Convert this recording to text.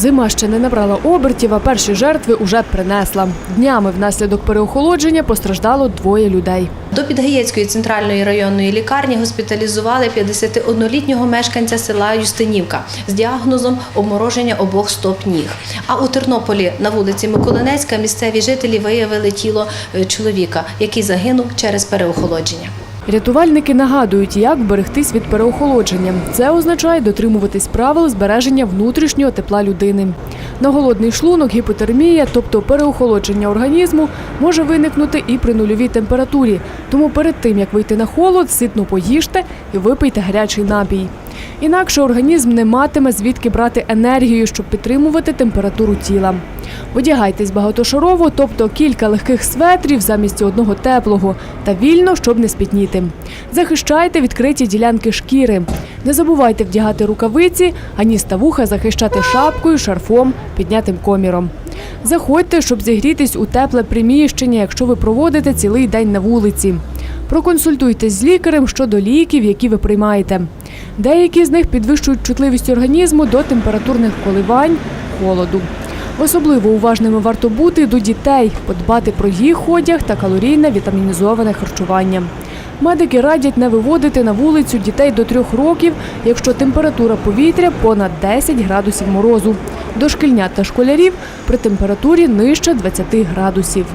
Зима ще не набрала обертів, а перші жертви уже принесла. Днями внаслідок переохолодження постраждало двоє людей. До Підгаєцької центральної районної лікарні госпіталізували 51-літнього мешканця села Юстинівка з діагнозом обмороження обох стоп ніг. А у Тернополі на вулиці Миколинецька місцеві жителі виявили тіло е, чоловіка, який загинув через переохолодження. Рятувальники нагадують, як берегтись від переохолодження. Це означає дотримуватись правил збереження внутрішнього тепла людини. На голодний шлунок гіпотермія, тобто переохолодження організму, може виникнути і при нульовій температурі. Тому перед тим як вийти на холод, ситно поїжте і випийте гарячий напій. Інакше організм не матиме звідки брати енергію, щоб підтримувати температуру тіла. Одягайтесь багатошарово, тобто кілька легких светрів замість одного теплого, та вільно, щоб не спітніти. Захищайте відкриті ділянки шкіри. Не забувайте вдягати рукавиці, а ніс та вуха захищати шапкою, шарфом, піднятим коміром. Заходьте, щоб зігрітись у тепле приміщення, якщо ви проводите цілий день на вулиці. Проконсультуйтесь з лікарем щодо ліків, які ви приймаєте. Деякі з них підвищують чутливість організму до температурних коливань, холоду. Особливо уважними варто бути до дітей, подбати про їх одяг та калорійне вітамінізоване харчування. Медики радять не виводити на вулицю дітей до трьох років, якщо температура повітря понад 10 градусів морозу. Дошкільнят та школярів при температурі нижче 20 градусів.